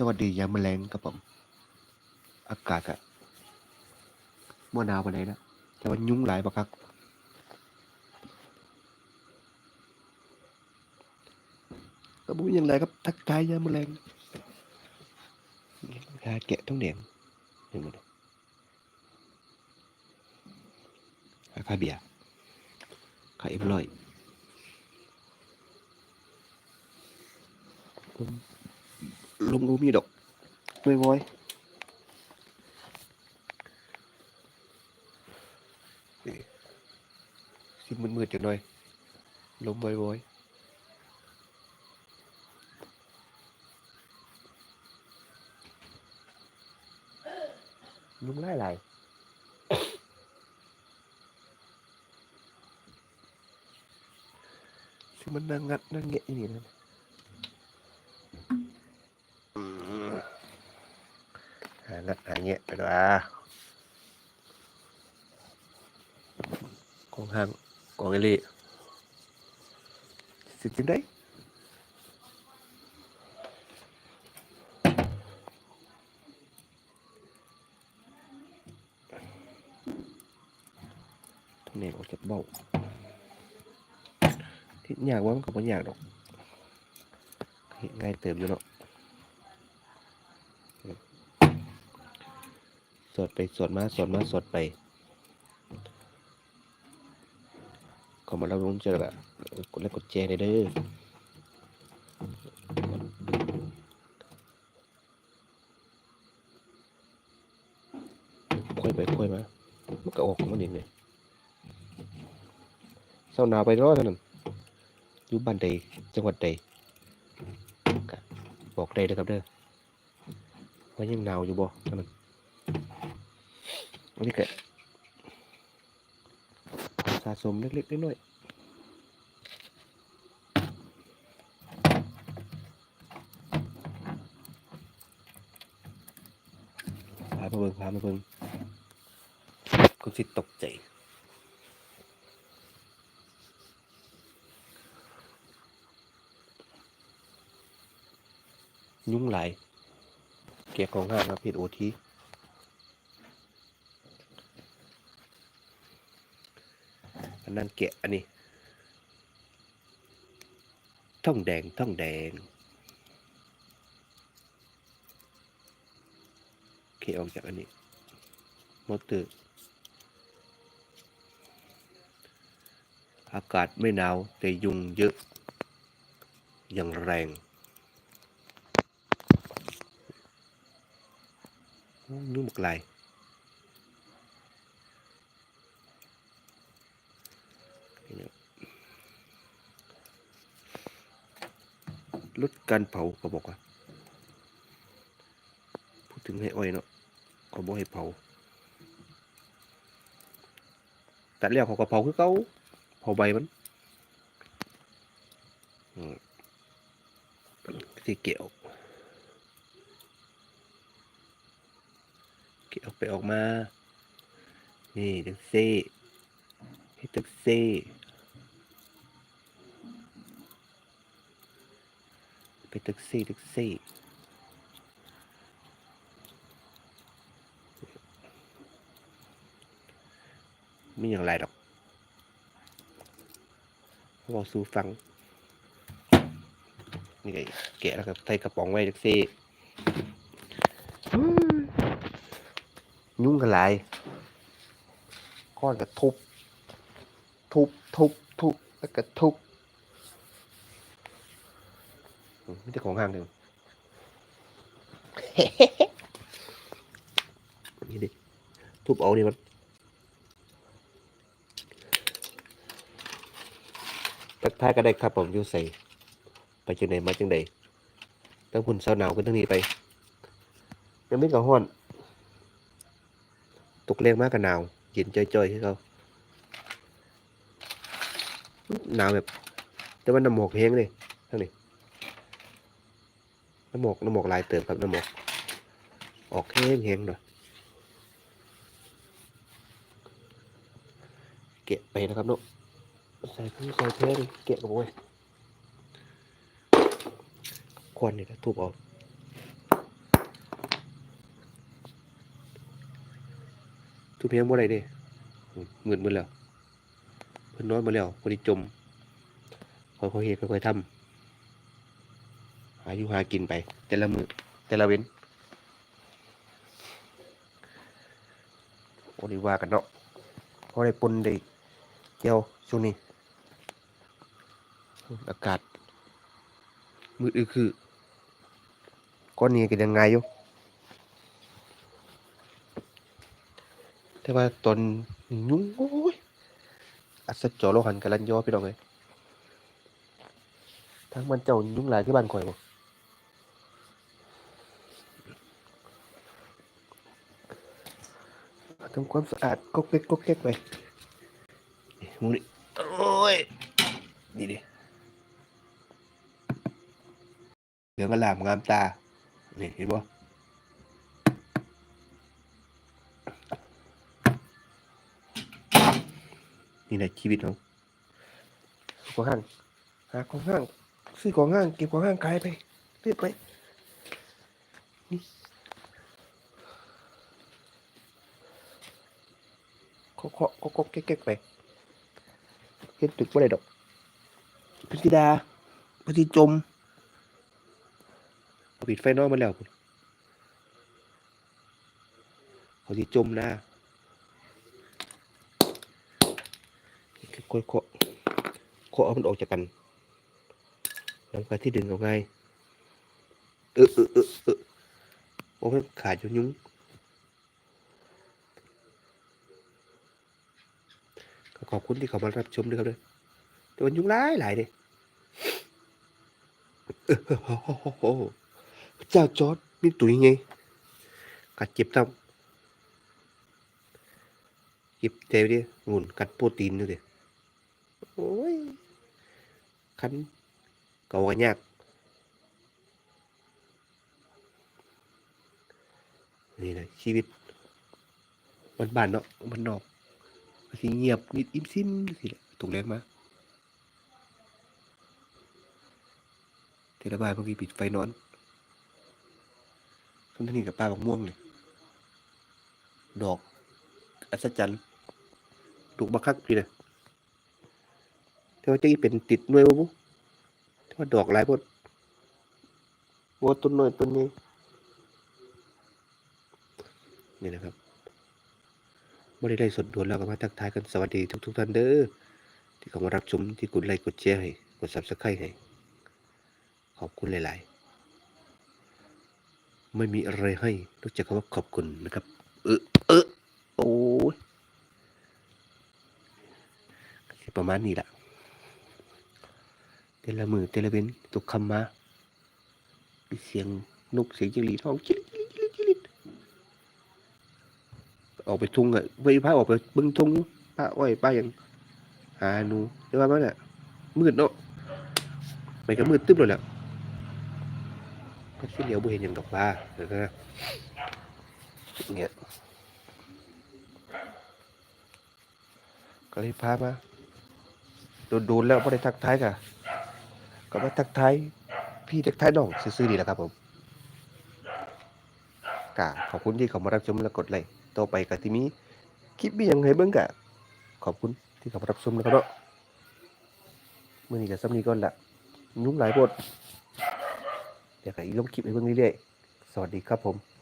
สวัสดียามแมลงครับผม อากาศอะมื่หนาวปานใดนะแต่ว่ายุงหลายบักคักก็บ่มีหยังไรครับ ทักทายยามแมลงหาแกะต้องแดงเห็นหมดเลยหาค่าเบียร์ค่าเอ็มร้อยลมลมรู้มีดอกไม่วอยนี่สิ มืดๆจังหน่อยลมวอยๆยุงไล่ไหลซึ่งมันนั่งงัดนั่งแงะอย่างนี้นะอืม หางัดหาแงะไปด้วยอะกองห้างกองเอลี่ สวดไปสวดมาสวดมาสวดไปขอมาเราลุ้นเจอละกดไลค์กดแชร์ได้เด้อค่อยไปค่อยมามันก็ออกของมันเองเลยเศร้าหนาวไปร้อยเท่านั้นอยู่บ้านใดจังหวัดใดบอกได้เลยครับเด้อว่ายังหนาวอยู่บ่เท่านั้น นนี้ก็สะสมเล็กๆน้อยๆพามาเบิ่งพามาเบิ่งคุณสิตกใจยุ่งหลายเก็บของห้างครับผิดโอทีันนั้นเกะอันนี้ท่องแดงท่องแดงเกะออกจากอันนี้มอเตอร์อากาศไม่หนาวแต่ยุงเยอะ อย่างแรงนุ่มกลายนี่นะ ลดการเผาเขาบอกว่า พูดถึงให้อ้อยเนาะเขาบอกให้เผาตัดแล้วเขาก็เผาคือเขาเผาใบมันสีเกี่ยวเกี่ยวไปออกมา นี่ตึกซี่ ให้ตึกซี่ไปตึกซี่ตึกซี่มีอย่างไรดอกบอกสูฟัง นี่ไงแกะแล้วก็ใส่กระป๋องไว้ตึกซี่ยุ่งกันหลายก้อนก็ทุบ ทุบทุบทุบแล้วก็ทุบไม่ได้ของห้างเลยนี่ดิทุบเอานี่มันทักทายก็ได้ครับผมยูใส่ไปจังไหนมาจังไหนตั้งพุ่นเสาหนาวขึ้นทั้งนี้ไปยังไม่กับห้อนตกแรงมากกับหนาวเย็นจ่อยๆให้เขา หนาวแบบ แต่ว่าน้ำหมอกแห้งเลยเท่านี้น้ำหมอกน้ำหมอกลายเติมครับน้ำหมอกออกแห้งแห้งหน่อยเกะไปนะครับเนาะใส่พึ่งใส่เท่งเกะโอ้ยควันเนี่ยถูกออกทุกเพียงว่าได้เด้มื่นหมื่นแล้ว พิ่นนอนมาแล้วพอดีจมค่อยๆเฮ็ดค่อยๆทำหาอยู่หากินไป แต่ละมือแต่ละเว้นโอ้ดีว่ากันเนาะพอได้ปนได้เกี่ยวช่วงนี้อากาศมืดอึคือก้อนนี้ก็ยังไงอยู่แต่ว่าตอนยุ่ง อ้ยอัศจรโลหันกันลันยอพี่น้องเลยทั้งมันเจ้ายุงหลายที่บ้านข่อยบ่ทำความสะอาดก๊กเก๊กก๊กเก๊กไปนี่หมูนี่โอ้ยดีดิเหลืองอลามงามตา นี่เห็นบ่ นี่แหละชีวิตของของห้างหาของห้างซื้อของห้างเก็บของห้างขายไปเรื่อยไปนี่เคาะเคาะก็ก็แก๊กๆไปเห็นตึกบ่ได้ดอกพิธิดาพิธิจมเอาปิดไฟนอกมาแล้วพุ่นเขาสิจมนะ ค่อยเคาะเคาะเอามันออกจากกันแล้วก็ที่ดึงเอาไงเออเออเออเออโอ้มันขาดอยู่ยุ้งขอบคุณที่เขามารับชมด้วยครับเลยแต่วันยุงร้ายหลายเลยเออโอโหโอ้โหเจ้าจอร์ดนี่ตุ๋ยไงกัดเจ็บทำเจ็บใจดิงุ่นกัดโปรตีนดูดิ โอ้ยคันเก่ากันยากนี่นะชีวิตบ้านเนาะบ้านนอกสิเงียบนิดอิ่มซิมสิแหละถูกแรงมาเทระบายบางทีปิดไฟนอนต้นนี้กับป้าบักม่วงเลยดอกอัศจรรย์ถูกบักคักพี่นะ แต่ว่าจะเป็นติดหน่วยบุแต่ว่าดอกหลายพดว่าต้นน้อยต้นนี้นี่นะครับไม่ได้ไล่สดด่วนแล้วก็มาทักทายกันสวัสดีทุก ๆ ท่านเด้อที่เข้ามารับชมที่กดไลค์กดแชร์ให้กด subscribe ให้ขอบคุณหลาย ๆ ไม่มีอะไรให้นอกจากคำว่าขอบคุณนะครับ เออเออโอ้ยประมาณนี้แหละ แต่ละมือแต่ละเว้นตุกคำมามีเสียงนกเสียงจิงหรีดห้องจิลิจิลิดจิลิจิลิออกไปทุ่งอะไปพาออกไปบึงทุ่งป้าอ้อยป้าหยังหาหนูแต่ว่ามันอะมืดเนาะไปก็มืดตึ๊บเลยแหละก็สิเหลียวบ่เห็นอย่างดอกป้าเออเนี่ยก็เลยพามาโดนๆแล้วไม่ได้ทักทายกะ ก็มาทักทายพี่ทักทายน้องซื่อๆดีแหละครับผมกะขอบคุณที่เขามารับชมและกดไลค์ต่อไปกะที่มีคลิปมีอยังไรเบิ่งกะ ขอบคุณที่เขามารับชมนะครับเนาะมื้อนี้กับซ้ำนี้ก่อนละยุ่งหลายบทเดี๋ยวก็อีกลงคลิปให้เบิ่งเรื่อยๆสวัสดีครับผม